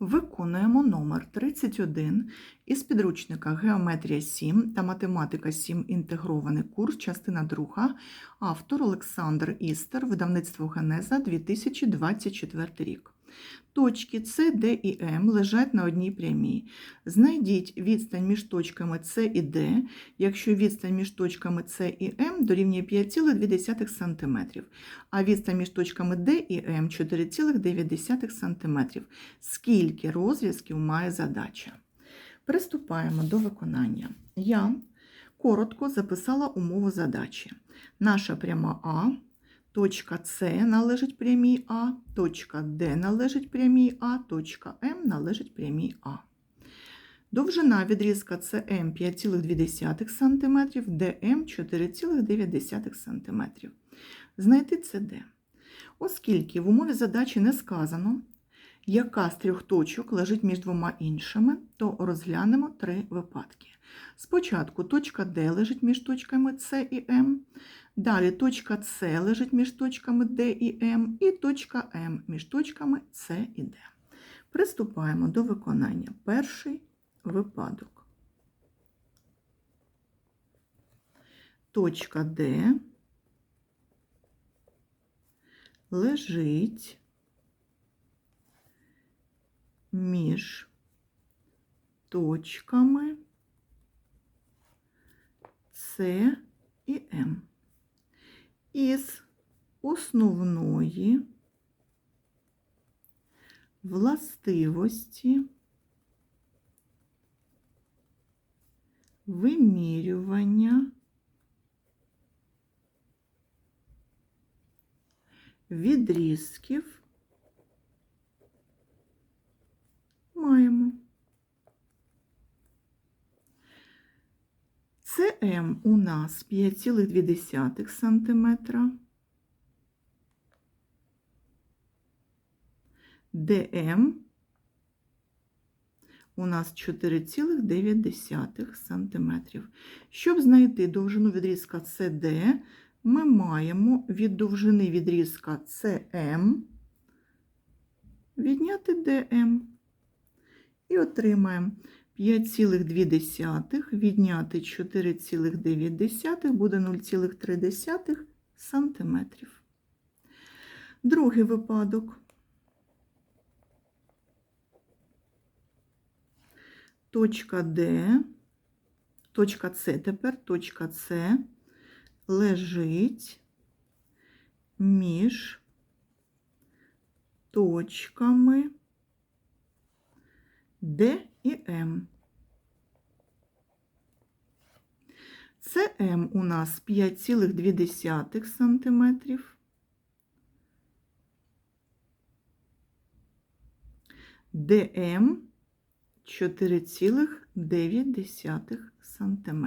Виконуємо номер 31 із підручника Геометрія 7 та Математика 7. Інтегрований курс, частина 2. Автор Олександр Істер, видавництво Генеза 2024 рік. Точки С, Д і М лежать на одній прямій. Знайдіть відстань між точками С і Д, якщо відстань між точками С і М дорівнює 5,2 см, а відстань між точками Д і М 4,9 см. Скільки розв'язків має задача? Приступаємо до виконання. Я коротко записала умову задачі. Наша пряма А, точка С належить прямій А, точка Д належить прямій А, точка М належить прямій А. Довжина відрізка СМ 5,2 см, ДМ 4,9 см. Знайти СД. Оскільки в умові задачі не сказано, яка з трьох точок лежить між двома іншими, то розглянемо три випадки. Спочатку точка D лежить між точками С і М, далі точка С лежить між точками D і М, і точка М між точками С і Д. Приступаємо до виконання. Перший випадок. Точка D лежить між точками С і М. Із основної властивості вимірювання відрізків СМ у нас 5,2 см. ДМ у нас 4,9 см. Щоб знайти довжину відрізка CD, ми маємо від довжини відрізка CM відняти DM. І отримаємо 5,2 відняти 4,9 буде 0,3 см. Другий випадок. Точка Д, точка С тепер, точка С лежить між точками Д і М. СМ у нас 5,2 см. ДМ 4,9 см.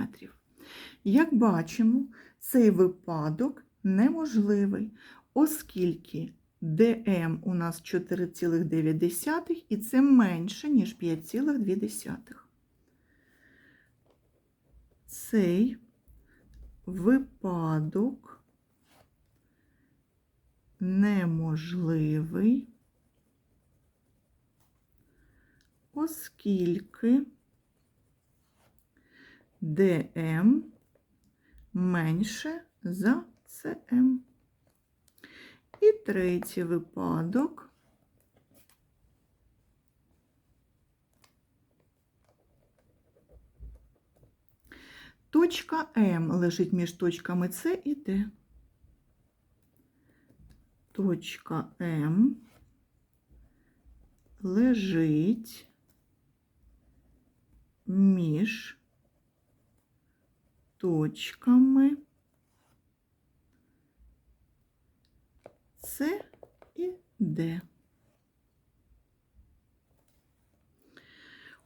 Як бачимо, цей випадок неможливий, оскільки ДМ у нас 4,9 і це менше, ніж 5,2. Цей випадок неможливий, оскільки ДМ менше за СМ. І третій випадок. Точка М лежить між точками С і Д. Точка М лежить між точками С і Д.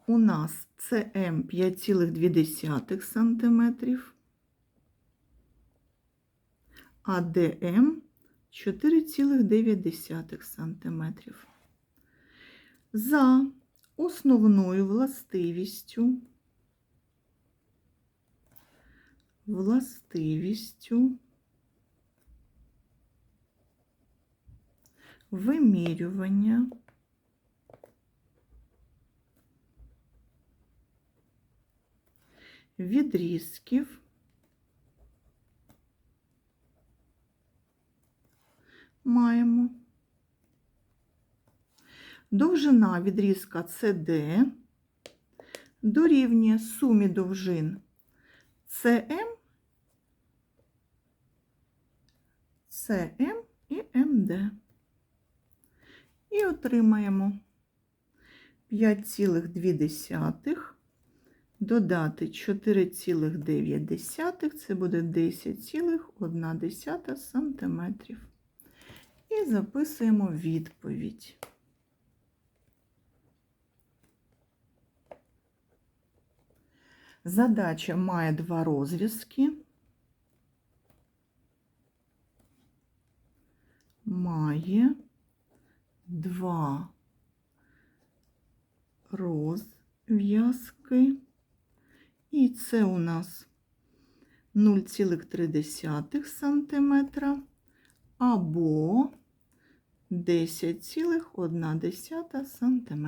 У нас СМ 5,2 см, а ДМ 4,9 см. За основною властивістю властивістю вимірювання відрізків маємо. Довжина відрізка CD дорівнює сумі довжин CM, CM і MD. І отримаємо 5,2 додати 4,9, це буде 10,1 сантиметрів. І записуємо відповідь. Задача має два розв'язки. Має два розв'язки. І це у нас 0,3 см або 10,1 см.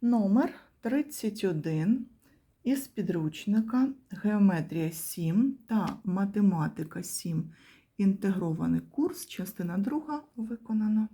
Номер 31 із підручника Геометрія 7 та Математика 7. Інтегрований курс, частина 2 виконано.